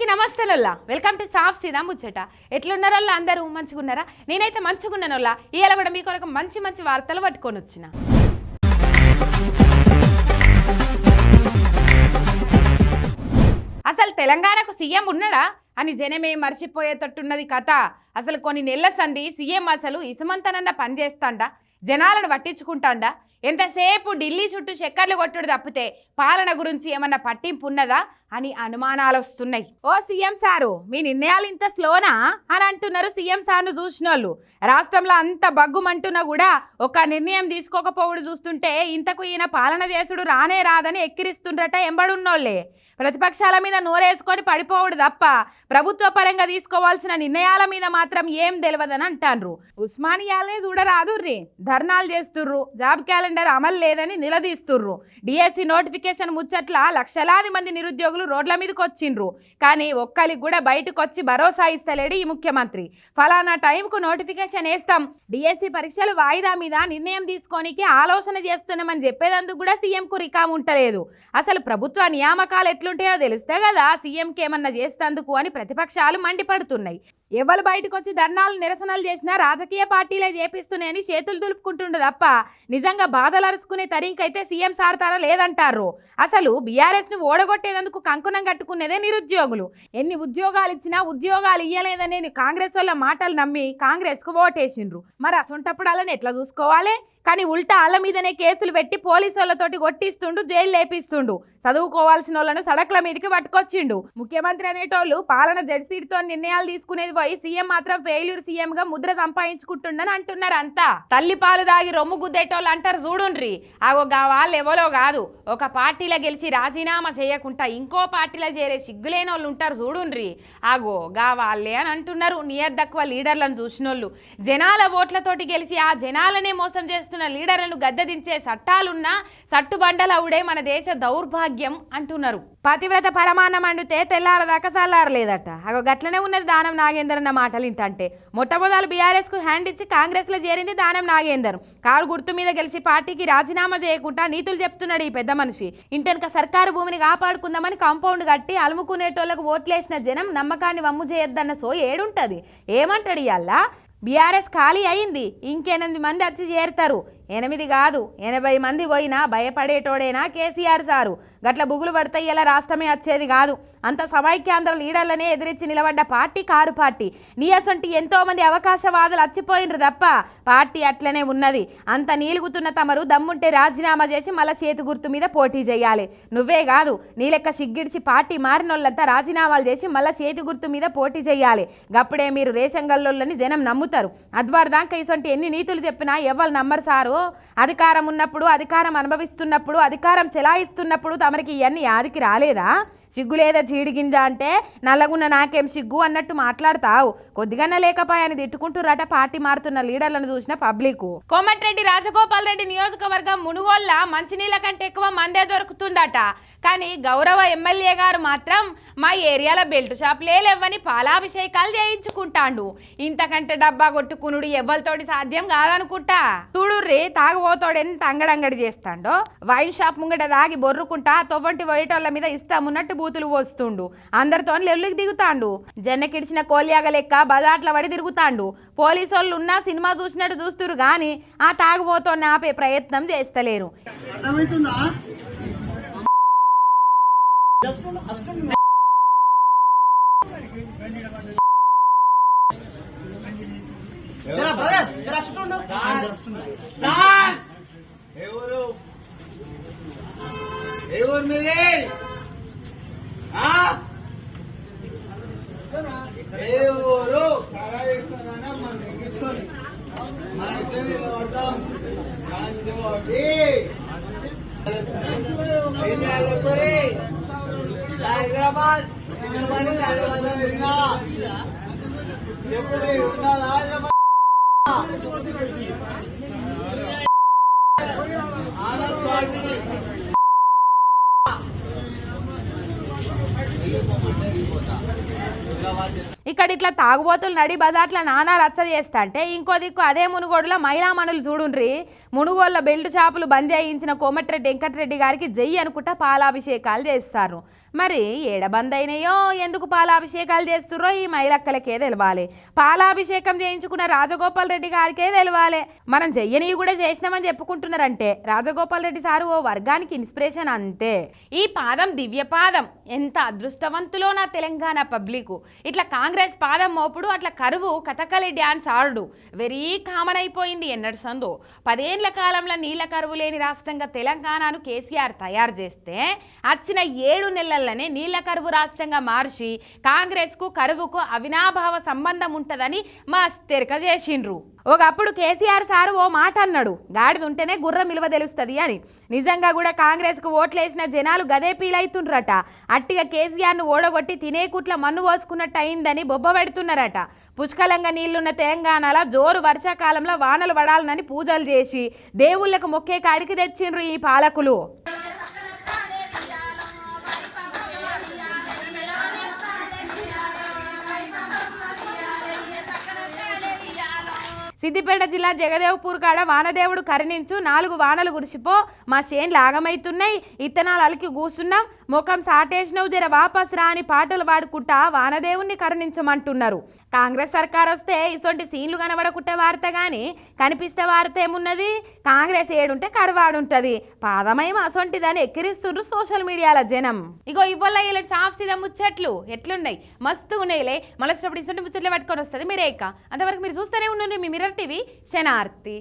అందరికీ నమస్తేనల్లా welcome to సాఫ్ సీదా ముచ్చట. ఎట్లున్నారల్లా అందరూ? మంచిగున్నారా? నేనైతే మంచిగున్నానల్లా. ఇవాళ కూడా మీ కొరకు మంచి మంచి వార్తలు పట్టుకొని వచ్చిన అసలు తెలంగాణకు సీఎం ఉన్నాడా? అని జనమే మర్చిపోయేటట్టున్నది కథ. అసలు కొన్ని నెలల సంది సీఎం అసలు ఇసుమంతనన్న పనిచేస్తాడా జనాలను పట్టించుకుంటాడా? ఎంతసేపు ఢిల్లీ చుట్టూ చక్కర్లు కొట్టుడు తప్పితే పాలన గురించి ఏమన్నా పట్టింపు ఉన్నదా అని అనుమానాలు వస్తున్నాయి ఓ సీఎం సారు మీ నిర్ణయాలు ఇంత స్లోనా? అని అంటున్నారు సీఎం సార్ను చూసిన వాళ్ళు రాష్ట్రంలో అంత బగ్గుమంటున్నా కూడా ఒక నిర్ణయం తీసుకోకపోవడం చూస్తుంటే ఇంతకు ఈయన పాలన చేసుడు రానే రాదని ఎక్కిరిస్తుండ్రట ఎంబడున్నోళ్ళే. ప్రతిపక్షాల మీద నోరేసుకొని పడిపోవడు తప్ప ప్రభుత్వ పరంగా తీసుకోవాల్సిన నిర్ణయాల మీద మాత్రం ఏం తెలియదని అంటాన్రు ఉస్మానియాలనే చూడరాదు రే ధర్నాలు చేస్తుర్రు. జాబ్ క్యాలెండర్ అమలు లేదని నిలదీస్తుర్రు. డిఎస్సి నోటిఫికేషన్ ముచ్చట్ల లక్షలాది మంది నిరుద్యోగులు రోడ్ల మీదకి వచ్చిండ్రు. కానీ ఒక్కరికి కూడా బయటకు వచ్చి భరోసా ఇస్తలేడు ఈ ముఖ్యమంత్రి. ఫలానా టైంకు నోటిఫికేషన్ వేస్తాం. డిఎస్సి పరీక్షలు వాయిదా మీద నిర్ణయం తీసుకోనికి ఆలోచన చేస్తున్నామని చెప్పేదందుకు కూడా సీఎంకు రికామ్ ఉంటలేదు అసలు ప్రభుత్వ నియామకాలు ఎట్లుంటాయో తెలిస్తే కదా సీఎంకి ఏమన్నా చేస్తందుకు అని ప్రతిపక్షాలు మండిపడుతున్నాయి. ఎవరు బయటకు వచ్చి ధర్నాలు నిరసనలు చేసినా రాజకీయ పార్టీలే చేపిస్తున్నాయని చేతులు దులుపుకుంటుండు తప్ప నిజంగా బాధలు అరుచుకునే తరీకైతే సీఎం సారతారా లేదంటారు. అసలు బీఆర్ఎస్ను ఓడగొట్టేందుకు కంకుణం కట్టుకునేదే నిరుద్యోగులు. ఎన్ని ఉద్యోగాలు ఇచ్చినా ఉద్యోగాలు ఇయ్యలేదనే కాంగ్రెస్ వాళ్ళ మాటలు నమ్మి కాంగ్రెస్కు ఓటేసిండ్రు. మరి అసొంటప్పుడు అలానే ఎట్లా చూసుకోవాలి? కానీ ఉల్టా వాళ్ళ మీదనే కేసులు పెట్టి పోలీసు వాళ్ళతోటి కొట్టిస్తుండు జైలు లేపిస్తుండు. చదువుకోవాల్సిన వాళ్ళను సడక్ల మీదకి పట్టుకొచ్చిండు. ముఖ్యమంత్రి అనేటోళ్ళు పాలన జడ్స్పీడ్తో నిర్ణయాలు తీసుకునేది పోయి సీఎం మాత్రం ఫెయిల్యూర్ సీఎం గా ముద్ర సంపాదించుకుంటుండని అంటున్నారు అంతా తల్లి పాలు దాగి రొమ్ము గుద్దేటోళ్ళు అంటారు చూడుండ్రి. ఆ గా వాళ్ళు ఎవరో కాదు. ఒక పార్టీలో గెలిచి రాజీనామా చేయకుండా ఇంకో పార్టీలో చేరే సిగ్గులేని వాళ్ళు ఉంటారు చూడుండ్రి. ఆగో గా వాళ్ళే అని అంటున్నారు. నియర్ దక్కువ లీడర్లను చూసినోళ్ళు. జనాల ఓట్లతోటి గెలిచి ఆ జనాలనే మోసం చేస్తున్న లీడర్లను గద్దెదించే చట్టాలున్నా సట్టుబండలవుడే మన దేశ దౌర్భాగ్యం అంటున్నారు. పతివ్రత పరమాన్నం అండితే తెల్లారదాకా చల్లారలేదట. అగో గట్లనే ఉన్నది దానం నాగేందర్ అన్న మాటలు ఇంటంటే. మొట్టమొదలు బీఆర్ఎస్కు హ్యాండ్ ఇచ్చి కాంగ్రెస్లో చేరింది దానం నాగేందర్. కారు గుర్తు మీద గెలిచి పార్టీకి రాజీనామా చేయకుండా నీతులు చెప్తున్నాడు ఈ పెద్ద మనిషి. ఇంటెనక సర్కారు భూమిని కాపాడుకుందామని కాంపౌండ్ కట్టి అలుముకునేటోళ్ళకు ఓట్లేసిన జనం నమ్మకాన్ని వమ్ము చేయొద్దన్న సో ఏడుంటది. ఏమంటాడు ఇవాళ బీఆర్ఎస్ ఖాళీ అయింది. ఇంకెనిమిది మంది వచ్చి చేరుతారు. ఎనిమిది కాదు ఎనభై మంది పోయినా భయపడేటోడేనా కేసీఆర్ సారు? గట్ల బుగులు పడతాయి ఇలా రాష్ట్రమే వచ్చేది కాదు. అంత సమైక్యాంధ్ర లీడర్లనే ఎదిరించి నిలబడ్డ పార్టీ కారు పార్టీ. నీ అసంటి ఎంతో మంది అవకాశవాదులు అచ్చిపోయినరు తప్ప పార్టీ అట్లనే ఉన్నది. అంత నీలుగుతున్న తమరు దమ్ముంటే రాజీనామా చేసి మళ్ళా చేతి గుర్తు మీద పోటీ చేయాలి. నువ్వే కాదు నీ లెక్క సిగ్గిడిచి పార్టీ మారినోళ్ళంతా రాజీనామాలు చేసి మళ్ళా చేతి గుర్తు మీద పోటీ చేయాలి. గప్పుడే మీరు రేషన్ గల్లోళ్ళని జనం నమ్ముతారు. అద్వార్దాంక ఇసొంటి ఎన్ని నీతులు చెప్పినా ఎవరు నమ్మరు సారు. అధికారం ఉన్నప్పుడు అధికారం అనుభవిస్తున్నప్పుడు అధికారం చెలాయిస్తున్నప్పుడు తమరికి ఇవన్నీ యాదికి రాలేదా? సిగ్గు లేదా చీడిగింజ అంటే నల్లగున్న నాకేం సిగ్గు అన్నట్టు మాట్లాడతావు. కొద్దిగానే లేకపాయని తిట్టుకుంటురట పార్టీ మారుతున్న లీడర్లను చూసిన పబ్లిక్. కోమటిరెడ్డి రాజగోపాల్ రెడ్డి నియోజకవర్గం మునుగోళ్ళ మంచినీళ్ళ కంటే ఎక్కువ మందే దొరుకుతుందట. కానీ గౌరవ ఎమ్మెల్యే గారు మాత్రం మా ఏరియాలో బెల్ట్ షాపులే లేవని పాలాభిషేకాలు చేయించుకుంటాండు. ఇంతకంటే డబ్బా కొట్టుకునుడు ఎవ్వరితోటి సాధ్యం కాదనుకుంటా? చూడుర్రి తాగుబోతోడు ఎంత అంగడంగడి చేస్తాడో? వైన్ షాప్ ముంగట తాగి బొర్రుకుంటా తొవ్వంటి వైటోళ్ళ మీద ఇష్టం ఉన్నట్టు బూతులు పోస్తుండు. అందరితో లెల్లుకి దిగుతాండు. జన్నకిడిచిన కోలియాగ లెక్క బజాట్ల పడి తిరుగుతాండు. పోలీసు వాళ్ళు ఉన్నా సినిమా చూసినట్టు చూస్తురు కానీ ఆ తాగుబోతోని ఆపే ప్రయత్నం చేస్తలేరు. సార్ ఏ ఊరు మీది? మన ఇద్దరు గాంధీ కొరి? హైదరాబాద్ చిన్నపల్లి హైదరాబాద్లో తిరిగినా ఎప్పుడు ఉండాలి? హైదరాబాద్ ఇక్కడ ఇట్లా తాగుబోతులు నడి బజార్ల నానా రచ్చ చేస్తా అంటే ఇంకో దిక్కు అదే మునుగోడులో మహిళామణులు చూడుండ్రి. మునుగోళ్ళ బెల్ట్ షాపులు బంద్ చేయించిన కోమటిరెడ్డి వెంకటరెడ్డి గారికి జై అనుకుంటా పాలాభిషేకాలు చేస్తారు. మరి ఏడబందైనయో? ఎందుకు పాలాభిషేకాలు చేస్తుర్రో? ఈ మైలక్కలకే తెలవాలి. పాలాభిషేకం చేయించుకున్న రాజగోపాల్ రెడ్డి గారికే తెలవాలి. మనం చెయ్యనివి కూడా చేసినామని చెప్పుకుంటున్నారంటే. రాజగోపాల్ రెడ్డి సారు ఓ వర్గానికి ఇన్స్పిరేషన్ అంతే. ఈ పాదం దివ్య పాదం. ఎంత అదృష్టవంతులో నా తెలంగాణ పబ్లిక్. ఇట్లా కాంగ్రెస్ పాదం మోపుడు అట్లా కరువు కథకళి డ్యాన్స్ ఆడుడు వెరీ కామన్ అయిపోయింది ఎన్నడు సందో. పదేళ్ళ కాలంలో నీళ్ళ కరువు లేని రాష్ట్రంగా తెలంగాణను కేసీఆర్ తయారు చేస్తే వచ్చిన ఏడు నెలల నెలల్లోనే నీళ్ళ కరువు రాష్ట్రంగా మార్చి కాంగ్రెస్కు కరువుకు అవినాభావ సంబంధం ఉంటుందని మా తెరక చేసిండ్రు. ఒకప్పుడు కేసీఆర్ సారు ఓ మాట అన్నాడు గాడిద ఉంటేనే గుర్రం విలువ తెలుస్తుంది అని. నిజంగా కూడా కాంగ్రెస్కు ఓట్లేసిన జనాలు గదే పీలైతుండ్రట. అట్టిగా కేసీఆర్ను ఓడగొట్టి తినే కుట్ల మన్ను పోసుకున్నట్టు అయిందని బొబ్బ పెడుతున్నారట. పుష్కలంగా నీళ్ళున్న తెలంగాణలో జోరు వర్షాకాలంలో వానలు పడాలనని పూజలు చేసి దేవుళ్ళకు మొక్కే కాడికి తెచ్చిండ్రు ఈ పాలకులు. సిద్దిపేట జిల్లా జగదేవ్పూర్ కాడ వానదేవుడు కరుణించు నాలుగు వానలు గురిసిపో మా చేన్లు ఆగమైతున్నాయి ఇత్తనాలు అలికి కూసున్నాం ముఖం సాటేసినవు జర వాపస్ రా అని పాటలు పాడుకుంటా వానదేవుణ్ణి కరుణించమంటున్నారు. కాంగ్రెస్ సర్కార్ వస్తే ఇటువంటి సీన్లు కనబడకుంటే వార్త కానీ కనిపిస్తే వార్త ఏమున్నది? కాంగ్రెస్ ఏడుంటే కరువాడుంటది. పాదమయం అసొంటిదని ఎక్కిరిస్తుండ్రు సోషల్ మీడియాల జనం. ఇగో ఇవ్వల్ల ఇలా సాఫ్ సీదా ముచ్చట్లు ఎట్లున్నాయి? మస్తు ఉన్నాయిలే. మళ్ళీ ఇటువంటి ముచ్చట్లు పట్టుకొని వస్తుంది మీరే అంతవరకు మీరు చూస్తూనే ఉండండి మీ టీవీ శనార్తి.